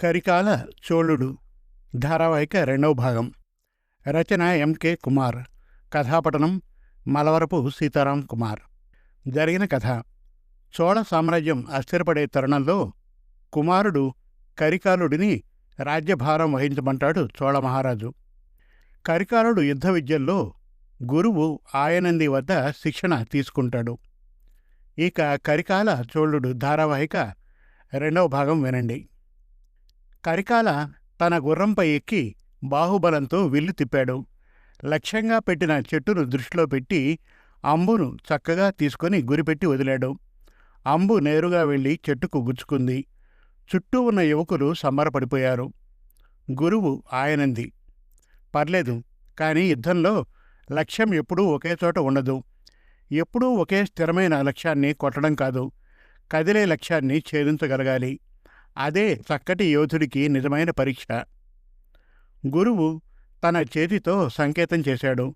కరికాల చోళుడు ధారావాహిక రెండవ భాగం. రచన ఎంకే కుమార్. కథాపటనం మలవరపు సీతారాం కుమార్. జరిగిన కథ. చోళ సామ్రాజ్యం అస్థిరపడే తరుణంలో కుమారుడు కరికాలుడిని రాజ్యభారం వహించమంటాడు చోళ మహారాజు. కరికాలుడు యుద్ధ విద్యల్లో గురువు ఆయనంది వద్ద శిక్షణ తీసుకుంటాడు. ఇక కరికాల చోళుడు ధారావాహిక రెండవ భాగం వినండి. కరికాల తన గుర్రంపై ఎక్కి బాహుబలంతో విల్లు తిప్పాడు. లక్ష్యంగా పెట్టిన చెట్టును దృష్టిలో పెట్టి అంబును చక్కగా తీసుకొని గురిపెట్టి వదిలాడు. అంబు నేరుగా వెళ్ళి చెట్టుకు గుచ్చుకుంది. చుట్టూ ఉన్న యువకులు సంబరపడిపోయారు. గురువు ఆయనంది. పర్లేదు కానీ యుద్ధంలో లక్ష్యం ఎప్పుడూ ఒకే చోట ఉండదు. ఎప్పుడూ ఒకే స్థిరమైన లక్ష్యాన్ని కొట్టడం కాదు. కదిలే లక్ష్యాన్ని ఛేదించగలగాలి. అదే చక్కటి యోధుడికి నిజమైన పరీక్ష. గురువు తన చేతితో సంకేతం చేశాడు.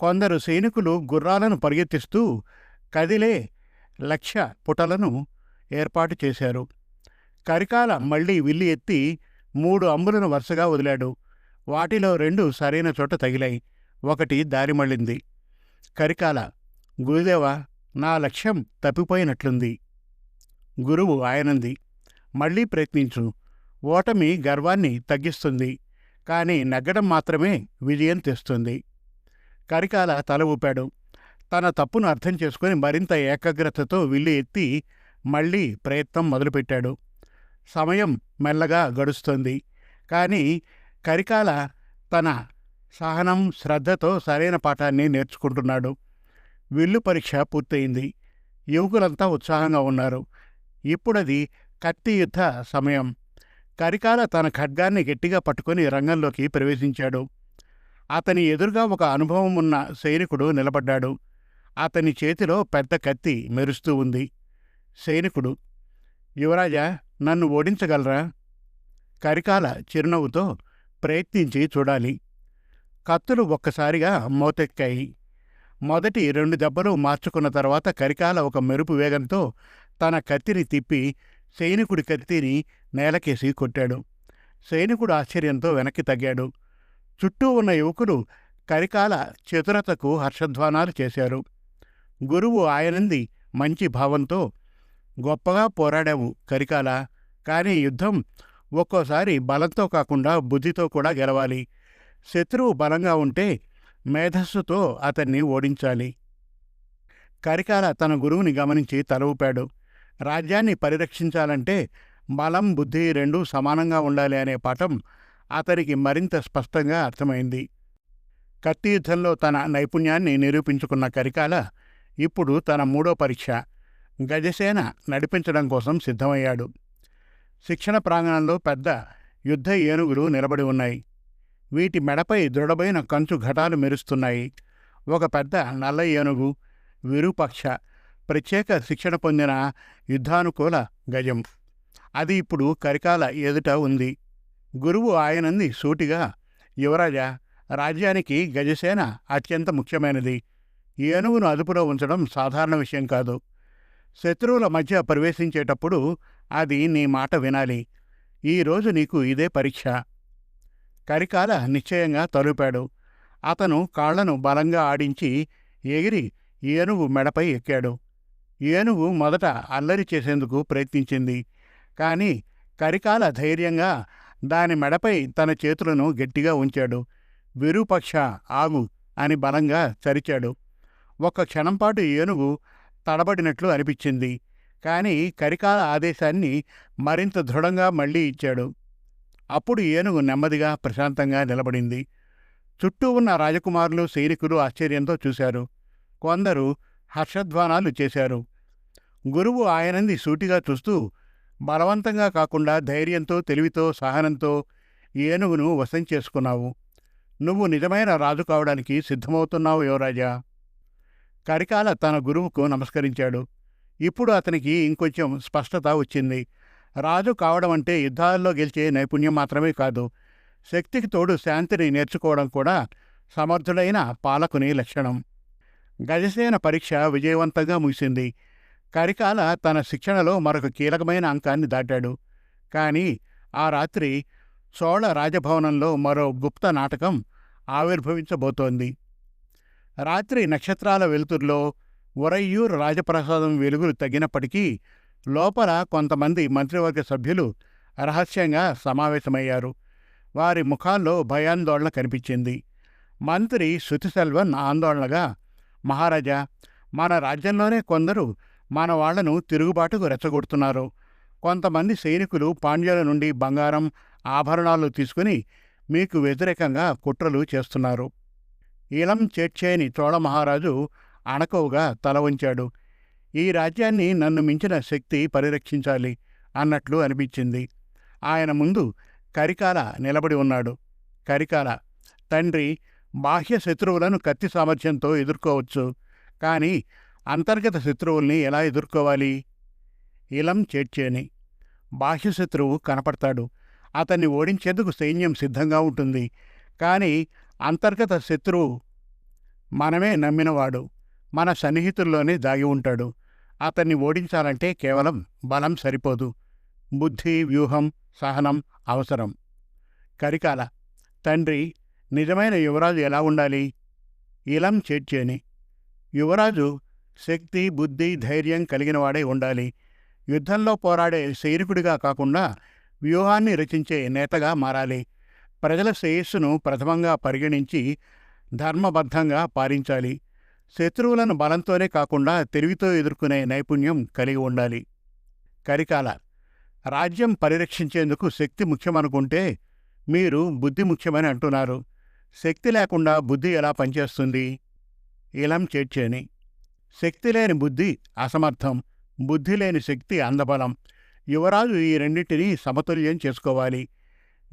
కొందరు సైనికులు గుర్రాలను పరిగెత్తిస్తూ కదిలే లక్ష్య పుటలను ఏర్పాటు చేశారు. కరికాల మళ్ళీ విల్లి ఎత్తి మూడు అంబులను వరుసగా వదిలాడు. వాటిలో రెండు సరైన చోట తగిలాయి. ఒకటి దారి మళ్ళింది. కరికాల గురుదేవా నా లక్ష్యం తప్పిపోయినట్లుంది. గురువు ఆయనంది. మళ్ళీ ప్రయత్నించు. ఓటమి గర్వాన్ని తగ్గిస్తుంది. కానీ నగ్గడం మాత్రమే విజయం తెస్తుంది. కరికాల తల ఊపాడు. తన తప్పును అర్థం చేసుకుని మరింత ఏకాగ్రతతో విల్లు ఎత్తి మళ్ళీ ప్రయత్నం మొదలుపెట్టాడు. సమయం మెల్లగా గడుస్తుంది. కానీ కరికాల తన సహనం శ్రద్ధతో సరైన పాఠాన్ని నేర్చుకుంటున్నాడు. విల్లు పరీక్ష పూర్తయింది. యువకులంతా ఉత్సాహంగా ఉన్నారు. ఇప్పుడది కత్తి యుద్ధ సమయం. కరికాల తన ఖడ్గాన్ని గట్టిగా పట్టుకుని రంగంలోకి ప్రవేశించాడు. అతని ఎదురుగా ఒక అనుభవం ఉన్న సైనికుడు నిలబడ్డాడు. అతని చేతిలో పెద్ద కత్తి మెరుస్తూ ఉంది. సైనికుడు యువరాజా నన్ను ఓడించగలరా? కరికాల చిరునవ్వుతో ప్రయత్నించి చూడాలి. కత్తులు ఒక్కసారిగా మోతెక్కాయి. మొదటి రెండు దెబ్బలు మార్చుకున్న తర్వాత కరికాల ఒక మెరుపు వేగంతో తన కత్తిని తిప్పి సైనికుడి కత్తిని నేలకేసి కొట్టాడు. సైనికుడు ఆశ్చర్యంతో వెనక్కి తగ్గాడు. చుట్టూ ఉన్న యువకులు కరికాల చతురతకు హర్షధ్వానాలు చేశారు. గురువు ఆయనంది మంచి భావంతో గొప్పగా పోరాడావు కరికాల కానీ యుద్ధం ఒక్కోసారి బలంతో కాకుండా బుద్ధితో కూడా గెలవాలి. శత్రువు బలంగా ఉంటే మేధస్సుతో అతన్ని ఓడించాలి కరికాల తన గురువుని గమనించి తల ఊపాడు రాజ్యాన్ని పరిరక్షించాలంటే బలం బుద్ధి రెండూ సమానంగా ఉండాలి అనే పాఠం అతనికి మరింత స్పష్టంగా అర్థమైంది. కత్తి యుద్ధంలో తన నైపుణ్యాన్ని నిరూపించుకున్న కరికాల ఇప్పుడు తన మూడో పరీక్ష గజసేన నడిపించడం కోసం సిద్ధమయ్యాడు. శిక్షణ ప్రాంగణంలో పెద్ద యుద్ధ ఏనుగులు నిలబడి ఉన్నాయి. వీటి మెడపై దృఢమైన కంచు ఘటాలు మెరుస్తున్నాయి. ఒక పెద్ద నల్ల ఏనుగు విరూపక్ష ప్రత్యేక శిక్షణ పొందిన యుద్ధానుకూల గజం. అది ఇప్పుడు కరికాల ఎదుట ఉంది. గురువు ఆయనంది సూటిగా యువరాజా రాజ్యానికి గజసేన అత్యంత ముఖ్యమైనది. ఏనుగును అదుపులో ఉంచడం సాధారణ విషయం కాదు. శత్రువుల మధ్య ప్రవేశించేటప్పుడు అది నీ మాట వినాలి. ఈరోజు నీకు ఇదే పరీక్ష. కరికాల నిశ్చయంగా తలుపాడు. అతను కాళ్ళను బలంగా ఆడించి ఎగిరి ఏనుగు మెడపై ఎక్కాడు. ఏనుగు మొదట అల్లరి చేసేందుకు ప్రయత్నించింది. కానీ కరికాల ధైర్యంగా దాని మెడపై తన చేతులను గట్టిగా ఉంచాడు. విరూపక్ష ఆగు అని బలంగా చరిచాడు. ఒక్క క్షణంపాటు ఏనుగు తడబడినట్లు అనిపించింది. కానీ కరికాల ఆదేశాన్ని మరింత దృఢంగా మళ్ళీ ఇచ్చాడు. అప్పుడు ఏనుగు నెమ్మదిగా ప్రశాంతంగా నిలబడింది. చుట్టూ ఉన్న రాజకుమారులు సైనికులు ఆశ్చర్యంతో చూశారు. కొందరు హర్షధ్వానాలు చేశారు. గురువు ఆయనంది సూటిగా చూస్తూ బలవంతంగా కాకుండా ధైర్యంతో తెలివితో సహనంతో ఏనుగును వశం చేసుకున్నావు. నువ్వు నిజమైన రాజు కావడానికి సిద్ధమవుతున్నావు యువరాజా. కరికాల తన గురువుకు నమస్కరించాడు. ఇప్పుడు అతనికి ఇంకొంచెం స్పష్టత వచ్చింది. రాజు కావడం అంటే యుద్ధాల్లో గెలిచే నైపుణ్యం మాత్రమే కాదు. శక్తికి తోడు శాంతిని నేర్చుకోవడం కూడా సమర్థుడైన పాలకుని లక్షణం. గజసేన పరీక్ష విజయవంతంగా ముగిసింది. కరికాల తన శిక్షణలో మరొక కీలకమైన అంకాన్ని దాటాడు. కానీ ఆ రాత్రి చోళ రాజభవనంలో మరో గుప్త నాటకం ఆవిర్భవించబోతోంది. రాత్రి నక్షత్రాల వెలుతురులో ఉరయ్యూరు రాజప్రసాదం వెలుగులు తగ్గినప్పటికీ లోపల కొంతమంది మంత్రివర్గ సభ్యులు రహస్యంగా సమావేశమయ్యారు. వారి ముఖాల్లో భయాందోళన కనిపించింది. మంత్రి శృతిసెల్వన్ ఆందోళనగా మహారాజా మన రాజ్యంలోనే కొందరు మన వాళ్ళను తిరుగుబాటుకు రెచ్చగొడుతున్నారు. కొంతమంది సైనికులు పాండ్యుల నుండి బంగారం ఆభరణాలు తీసుకుని మీకు వ్యతిరేకంగా కుట్రలు చేస్తున్నారు. ఇలం చేర్చేని చోళమహారాజు అణకవుగా తల వంచాడు. ఈ రాజ్యాన్ని నన్ను మించిన శక్తి పరిరక్షించాలి అన్నట్లు అనిపించింది. ఆయన ముందు కరికాల నిలబడి ఉన్నాడు. కరికాల తండ్రి బాహ్య శత్రువులను కత్తి సామర్థ్యంతో ఎదుర్కోవచ్చు. కానీ అంతర్గత శత్రువుల్ని ఎలా ఎదుర్కోవాలి? ఇలం చేర్చేని బాహ్య శత్రువు కనపడతాడు. అతన్ని ఓడించేందుకు సైన్యం సిద్ధంగా ఉంటుంది. కానీ అంతర్గత శత్రువు మనమే నమ్మినవాడు. మన సన్నిహితుల్లోనే దాగి ఉంటాడు. అతన్ని ఓడించాలంటే కేవలం బలం సరిపోదు. బుద్ధి వ్యూహం సహనం అవసరం. కరికాల. తండ్రి నిజమైన యువరాజు ఎలా ఉండాలి? ఇలం చేర్చేని. యువరాజు శక్తి బుద్ధి ధైర్యం కలిగినవాడే ఉండాలి. యుద్ధంలో పోరాడే సైనికుడిగా కాకుండా వ్యూహాన్ని రచించే నేతగా మారాలి. ప్రజల శ్రేయస్సును ప్రథమంగా పరిగణించి ధర్మబద్ధంగా పాలించాలి. శత్రువులను బలంతోనే కాకుండా తెలివితో ఎదుర్కొనే నైపుణ్యం కలిగి ఉండాలి. కరికాల. రాజ్యం పరిరక్షించేందుకు శక్తి ముఖ్యమనుకుంటే మీరు బుద్ధి ముఖ్యమని అంటున్నారు. శక్తి లేకుండా బుద్ధి ఎలా పనిచేస్తుంది? ఇలం చేర్చేని శక్తి లేని బుద్ధి అసమర్థం. బుద్ధి లేని శక్తి అందబలం. యువరాజు ఈ రెండింటినీ సమతుల్యం చేసుకోవాలి.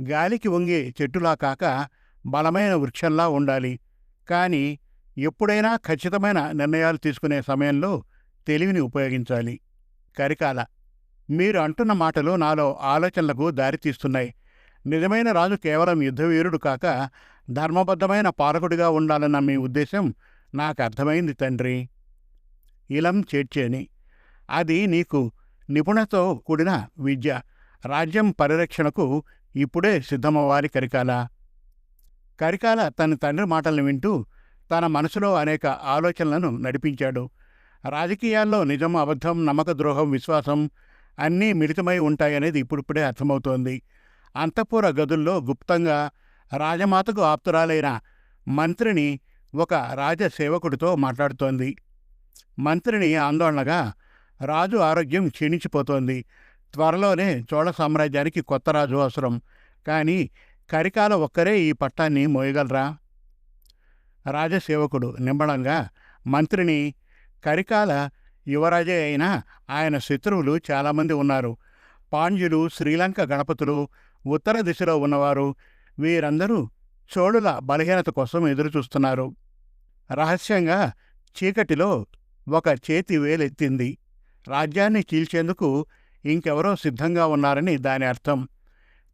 గాలికి వంగే చెట్టులా కాక బలమైన వృక్షంలా ఉండాలి. కానీ ఎప్పుడైనా ఖచ్చితమైన నిర్ణయాలు తీసుకునే సమయంలో తెలివిని ఉపయోగించాలి. కరికాల. మీరు అంటున్న మాటలు నాలో ఆలోచనలకు దారితీస్తున్నాయి. నిజమైన రాజు కేవలం యుద్ధవీరుడు కాక ధర్మబద్ధమైన పాలకుడిగా ఉండాలన్న మీ ఉద్దేశం నాకు అర్థమైంది తండ్రి. ఇలం చేర్చేని అది నీకు నిపుణతో కూడిన విద్య. రాజ్యం పరిరక్షణకు ఇప్పుడే సిద్ధమవ్వాలి కరికాల. కరికాల తన తండ్రి మాటలను వింటూ తన మనసులో అనేక ఆలోచనలను నడిపించాడు. రాజకీయాల్లో నిజం అబద్ధం నమ్మక ద్రోహం విశ్వాసం అన్నీ మిళితమై ఉంటాయనేది ఇప్పుడిప్పుడే అర్థమవుతోంది. అంతఃపుర గదుల్లో గుప్తంగా రాజమాతకు ఆప్తురాలైన మంత్రిని ఒక రాజసేవకుడితో మాట్లాడుతోంది. మంత్రిని ఆందోళనగా రాజు ఆరోగ్యం క్షీణించిపోతోంది. త్వరలోనే చోళ సామ్రాజ్యానికి కొత్త రాజు అవసరం. కానీ కరికాల ఒక్కరే ఈ పట్టాన్ని మోయగలరా? రాజసేవకుడు నింబడంగా మంత్రిని కరికాల యువరాజే అయినా ఆయన శత్రువులు చాలామంది ఉన్నారు. పాండ్యులు శ్రీలంక గణపతులు ఉత్తర దిశలో ఉన్నవారు వీరందరూ చోళుల బలహీనత కోసం ఎదురుచూస్తున్నారు. రహస్యంగా చీకటిలో ఒక చేతి వేలెత్తింది. రాజ్యాన్ని చీల్చేందుకు ఇంకెవరో సిద్ధంగా ఉన్నారని దాని అర్థం.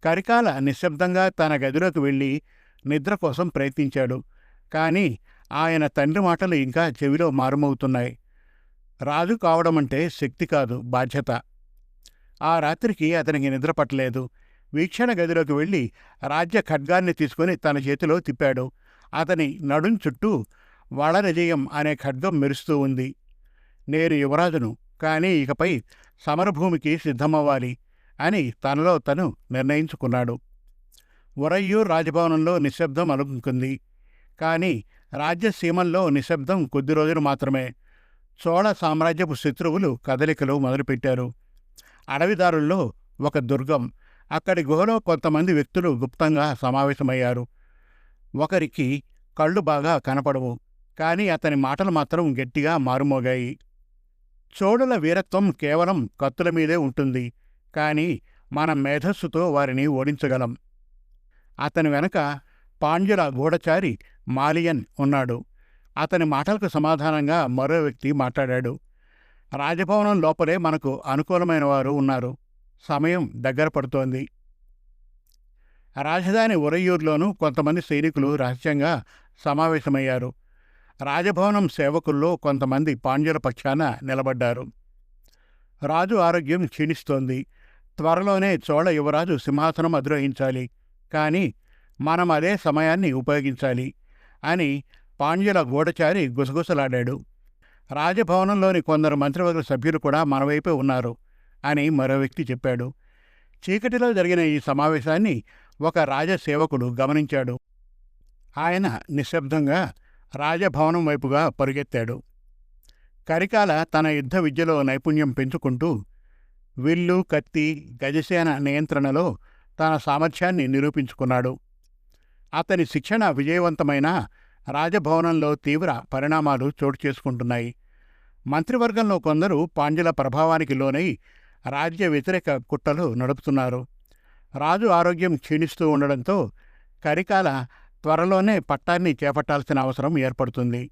కరికాల నిశ్శబ్దంగా తన గదిలోకి వెళ్ళి నిద్ర కోసం ప్రయత్నించాడు. కానీ ఆయన తండ్రి మాటలు ఇంకా చెవిలో మారుమవుతున్నాయి. రాజు కావడమంటే శక్తి కాదు బాధ్యత. ఆ రాత్రికి అతనికి నిద్ర పట్టలేదు. వీక్షణ గదిలోకి వెళ్ళి రాజ్య ఖడ్గాన్ని తీసుకుని తన చేతిలో తిప్పాడు. అతని నడుం చుట్టూ వళరజయం అనే ఖడ్గం మెరుస్తూ ఉంది. నేను యువరాజును కానీ ఇకపై సమరభూమికి సిద్ధమవ్వాలి అని తనలో తను నిర్ణయించుకున్నాడు. ఉరయ్యూర్ రాజభవనంలో నిశ్శబ్దం అనుకుంది కానీ రాజ్యసీమల్లో నిశ్శబ్దం కొద్ది రోజులు మాత్రమే. చోళ సామ్రాజ్యపు శత్రువులు కదలికలు మొదలుపెట్టారు. అడవిదారుల్లో ఒక దుర్గం అక్కడి గుహలో కొంతమంది వ్యక్తులు గుప్తంగా సమావేశమయ్యారు. ఒకరికి కళ్ళు బాగా కనపడవు కానీ అతని మాటలు మాత్రం గట్టిగా మారుమోగాయి. చోడుల వీరత్వం కేవలం కత్తుల మీదే ఉంటుంది కానీ మన మేధస్సుతో వారిని ఓడించగలం. అతని వెనక పాండ్యుల గూఢచారి మాలియన్ ఉన్నాడు. అతని మాటలకు సమాధానంగా మరో వ్యక్తి మాట్లాడాడు. రాజభవనం లోపలే మనకు అనుకూలమైన వారు ఉన్నారు. సమయం దగ్గర పడుతోంది. రాజధాని ఉరయ్యూరులోనూ కొంతమంది సైనికులు రహస్యంగా సమావేశమయ్యారు. రాజభవనం సేవకుల్లో కొంతమంది పాండ్యుల పక్షాన నిలబడ్డారు. రాజు ఆరోగ్యం క్షీణిస్తోంది. త్వరలోనే చోళ యువరాజు సింహాసనం అధిరోహించాలి. కానీ మనం అదే సమయాన్ని ఉపయోగించాలి అని పాండ్యుల గూఢచారి గుసగుసలాడాడు. రాజభవనంలోని కొందరు మంత్రివర్గ సభ్యులు కూడా మనవైపే ఉన్నారు. అని మరో వ్యక్తి చెప్పాడు. చీకటిలో జరిగిన ఈ సమావేశాన్ని ఒక రాజసేవకుడు గమనించాడు. ఆయన నిశ్శబ్దంగా రాజభవనం వైపుగా పరుగెత్తాడు. కరికాల తన యుద్ధ విద్యలో నైపుణ్యం పెంచుకుంటూ విల్లు కత్తి గజసేన నియంత్రణలో తన సామర్థ్యాన్ని నిరూపించుకున్నాడు. అతని శిక్షణ విజయవంతమైన రాజభవనంలో తీవ్ర పరిణామాలు చోటు చేసుకుంటున్నాయి. మంత్రివర్గంలో కొందరు పాండ్యుల ప్రభావానికి లోనై రాజ్య వ్యతిరేక కుట్రలు నడుపుతున్నారు. రాజు ఆరోగ్యం క్షీణిస్తూ ఉండడంతో కరికాల త్వరలోనే పట్టాన్ని చేపట్టాల్సిన అవసరం ఏర్పడుతుంది.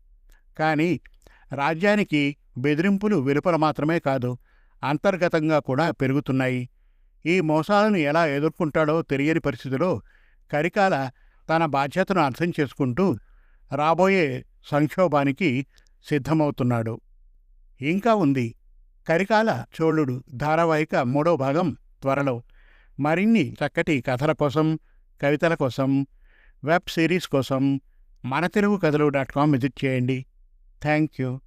కానీ రాజ్యానికి బెదిరింపులు వెలుపల మాత్రమే కాదు అంతర్గతంగా కూడా పెరుగుతున్నాయి. ఈ మోసాలను ఎలా ఎదుర్కొంటాడో తెలియని పరిస్థితిలో కరికాల తన బాధ్యతను అర్థం చేసుకుంటూ రాబోయే సంక్షోభానికి సిద్ధమవుతున్నాడు. ఇంకా ఉంది. కరికాల చోళుడు ధారావాహిక మూడో భాగం త్వరలో. మరిన్ని చక్కటి కథల కోసం కవితల కోసం వెబ్ సిరీస్ కోసం మన తెలుగు కథలు డాట్ కామ్ విజిట్ చేయండి. Thank you